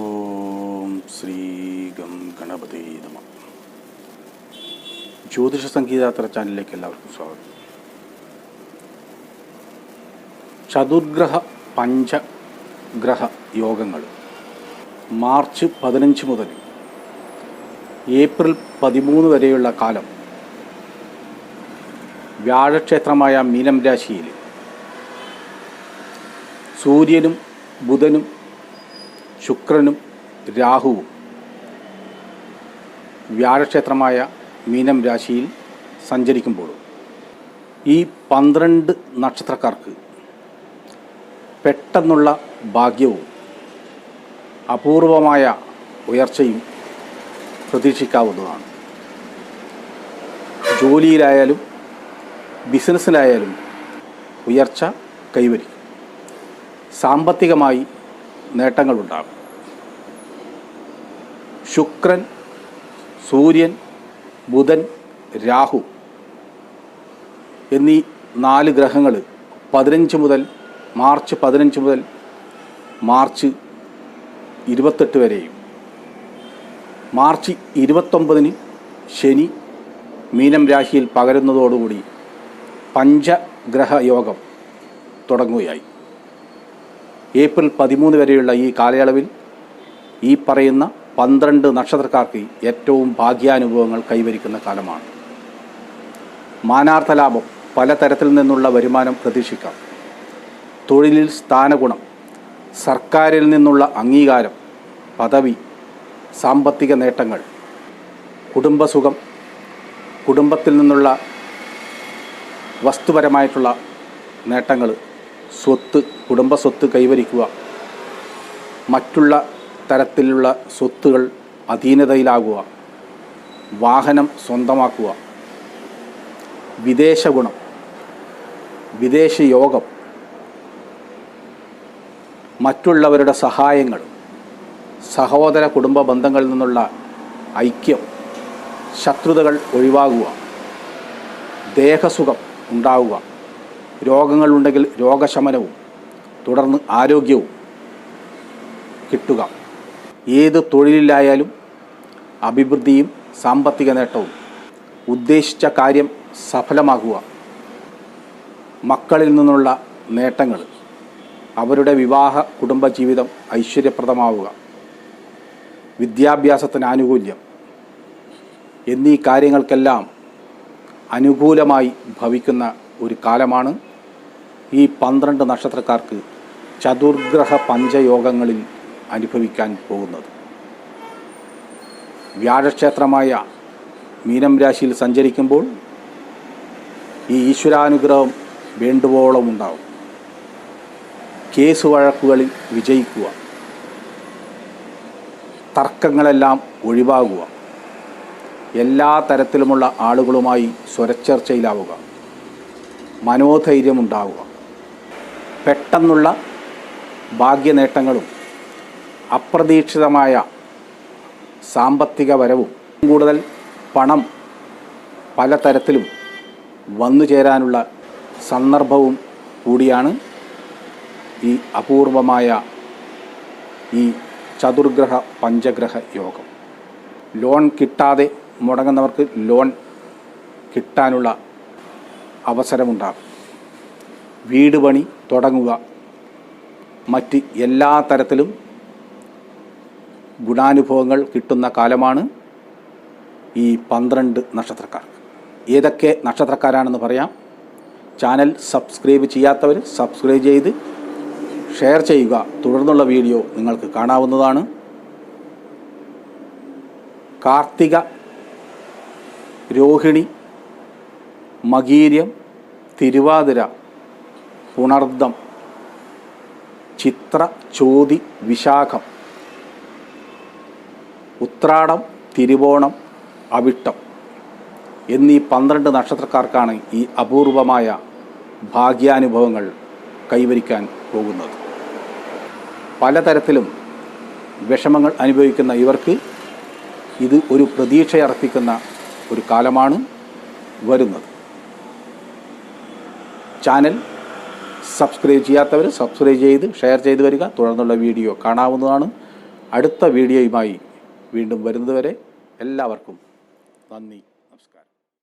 ഓം Shri gum Ganapathi നമ. ജ്യോതിഷ സംഗീതാത്ര ചാനലിലേക്ക് എല്ലാവർക്കും സ്വാഗതം. ചതുർഗ്രഹ പഞ്ചഗ്രഹ യോഗങ്ങൾ മാർച്ച് പതിനഞ്ച് മുതൽ ഏപ്രിൽ പതിമൂന്ന് വരെയുള്ള കാലം വ്യാഴക്ഷേത്രമായ മീനം രാശിയിൽ സൂര്യനും ബുധനും ശുക്രനും രാഹുവും. വ്യാഴക്ഷേത്രമായ മീനം രാശിയിൽ സഞ്ചരിക്കുമ്പോൾ ഈ പന്ത്രണ്ട് നക്ഷത്രക്കാർക്ക് പെട്ടെന്നുള്ള ഭാഗ്യവും അപൂർവമായ ഉയർച്ചയും പ്രതീക്ഷിക്കാവുന്നതാണ്. ജോലിയിലായാലും ബിസിനസ്സിലായാലും ഉയർച്ച കൈവരിക്കും. സാമ്പത്തികമായി നേട്ടങ്ങളുണ്ടാകും. ശുക്രൻ സൂര്യൻ ബുധൻ രാഹു എന്നീ നാല് ഗ്രഹങ്ങൾ പതിനഞ്ച് മുതൽ മാർച്ച് പതിനഞ്ച് മുതൽ മാർച്ച് ഇരുപത്തെട്ട് വരെയും. മാർച്ച് ഇരുപത്തൊമ്പതിന് ശനി മീനം രാശിയിൽ പകരുന്നതോടുകൂടി പഞ്ചഗ്രഹയോഗം തുടങ്ങുകയായി. ഏപ്രിൽ പതിമൂന്ന് വരെയുള്ള ഈ കാലയളവിൽ ഈ പറയുന്ന പന്ത്രണ്ട് നക്ഷത്രക്കാർക്ക് ഏറ്റവും ഭാഗ്യാനുഭവങ്ങൾ കൈവരിക്കുന്ന കാലമാണ്. മാനാർത്ഥ ലാഭം പലതരത്തിൽ നിന്നുള്ള വരുമാനം പ്രതീക്ഷിക്കാം. തൊഴിലിൽ സ്ഥാനഗുണം സർക്കാരിൽ നിന്നുള്ള അംഗീകാരം പദവി സാമ്പത്തിക നേട്ടങ്ങൾ കുടുംബസുഖം കുടുംബത്തിൽ നിന്നുള്ള വസ്തുപരമായിട്ടുള്ള നേട്ടങ്ങൾ സ്വത്ത് കുടുംബസ്വത്ത് കൈവരിക്കുക മറ്റുള്ള തരത്തിലുള്ള സ്വത്തുകൾ അധീനതയിലാകുക വാഹനം സ്വന്തമാക്കുക വിദേശ ഗുണം വിദേശ യോഗം മറ്റുള്ളവരുടെ സഹായങ്ങൾ സഹോദര കുടുംബ ബന്ധങ്ങളിൽ നിന്നുള്ള ഐക്യം ശത്രുതകൾ ഒഴിവാകുക ദേഹസുഖം ഉണ്ടാവുക രോഗങ്ങളുണ്ടെങ്കിൽ രോഗശമനവും തുടർന്ന് ആരോഗ്യവും കിട്ടുക. ഏത് തൊഴിലിലായാലും അഭിവൃദ്ധിയും സാമ്പത്തിക നേട്ടവും. ഉദ്ദേശിച്ച കാര്യം സഫലമാകുക. മക്കളിൽ നിന്നുള്ള നേട്ടങ്ങൾ. അവരുടെ വിവാഹ കുടുംബജീവിതം ഐശ്വര്യപ്രദമാവുക. വിദ്യാഭ്യാസത്തിന് ആനുകൂല്യം. എന്നീ കാര്യങ്ങൾക്കെല്ലാം അനുകൂലമായി ഭവിക്കുന്ന ഒരു കാലമാണ് ഈ പന്ത്രണ്ട് നക്ഷത്രക്കാർക്ക് ചതുർഗ്രഹ പഞ്ചയോഗങ്ങളിൽ അനുഭവിക്കാൻ പോകുന്നത്. വ്യാഴക്ഷേത്രമായ മീനം രാശിയിൽ സഞ്ചരിക്കുമ്പോൾ ഈ ഈശ്വരാനുഗ്രഹം വേണ്ടുവോളം ഉണ്ടാവും. കേസ് വഴക്കുകളിൽ വിജയിക്കുക. തർക്കങ്ങളെല്ലാം ഒഴിവാകുക. എല്ലാ തരത്തിലുമുള്ള ആളുകളുമായി സ്വരച്ചർച്ചയിലാവുക. മനോധൈര്യമുണ്ടാവുക പെട്ടെന്നുള്ള ഭാഗ്യനേട്ടങ്ങളും അപ്രതീക്ഷിതമായ സാമ്പത്തിക വരവും കൂടുതൽ പണം പലതരത്തിലും വന്നു ചേരാനുള്ള സന്ദർഭവും കൂടിയാണ് ഈ അപൂർവമായ ഈ ചതുർഗ്രഹ പഞ്ചഗ്രഹ യോഗം. ലോൺ കിട്ടാതെ മുടങ്ങുന്നവർക്ക് ലോൺ കിട്ടാനുള്ള അവസരമുണ്ടാകും. വീട് പണി തുടങ്ങുക മറ്റ് എല്ലാ തരത്തിലും ഗുണാനുഭവങ്ങൾ കിട്ടുന്ന കാലമാണ് ഈ പന്ത്രണ്ട് നക്ഷത്രക്കാർക്ക് ഏതൊക്കെ നക്ഷത്രക്കാരാണെന്ന് പറയാം. ചാനൽ സബ്സ്ക്രൈബ് ചെയ്യാത്തവർ സബ്സ്ക്രൈബ് ചെയ്ത് ഷെയർ ചെയ്യുക. തുടർന്നുള്ള വീഡിയോ നിങ്ങൾക്ക് കാണാവുന്നതാണ്. കാർത്തിക രോഹിണി മകീര്യം തിരുവാതിര പുണർദം ചിത്ര ചോതി വിശാഖം. ഉത്രാടം തിരുവോണം അവിട്ടം എന്നീ പന്ത്രണ്ട് നക്ഷത്രക്കാർക്കാണ് ഈ അപൂർവമായ ഭാഗ്യാനുഭവങ്ങൾ കൈവരിക്കാൻ പോകുന്നത്. പലതരത്തിലും വിഷമങ്ങൾ അനുഭവിക്കുന്ന ഇവർക്ക് ഇത് ഒരു പ്രതീക്ഷയർപ്പിക്കുന്ന ഒരു കാലമാണ് വരുന്നത്. ചാനൽ സബ്സ്ക്രൈബ് ചെയ്യാത്തവർ സബ്സ്ക്രൈബ് ചെയ്ത് ഷെയർ ചെയ്ത് വരിക. തുടർന്നുള്ള വീഡിയോ കാണാവുന്നതാണ്. അടുത്ത വീഡിയോയുമായി വീണ്ടും വരുന്നതുവരെ എല്ലാവർക്കും നന്ദി.